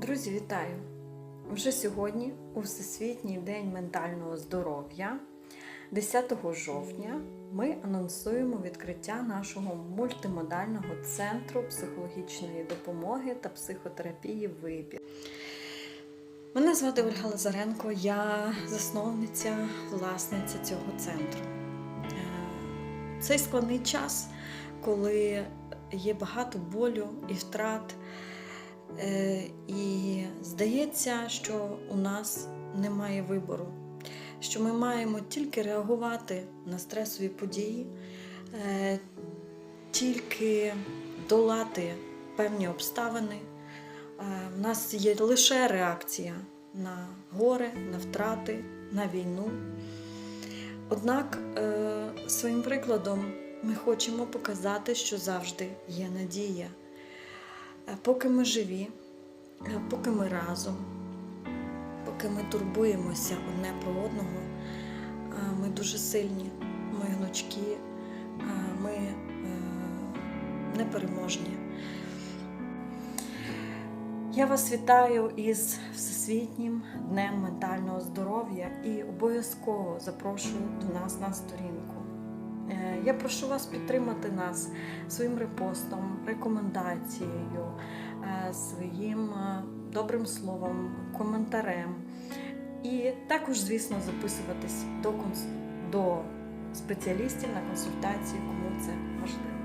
Друзі, вітаю! Вже сьогодні, у Всесвітній день ментального здоров'я, 10 жовтня, ми анонсуємо відкриття нашого мультимодального центру психологічної допомоги та психотерапії Вибір. Мене звати Ольга Лазаренко, я засновниця, власниця цього центру. Е, Цей складний час, коли є багато болю і втрат. Е, І здається, що у нас немає вибору, що ми маємо тільки реагувати на стресові події, е, тільки долати певні обставини. У нас є лише реакція на горе, на втрати, на війну. Однак е, своїм прикладом ми хочемо показати, що завжди є надія. Е, Поки ми живі, е, поки ми разом, поки ми турбуємося одне про одного, е, ми дуже сильні, ми гнучкі, ми непереможні. Я вас вітаю із Всесвітнім днем ментального здоров'я і обов'язково запрошую до нас на сторінку. Е, Я прошу вас підтримати нас своїм репостом, рекомендацією, е, своїм е, добрим словом, коментарем. І також, звісно, записуватись до, конс- до спеціалістів на консультації, кому це важливо.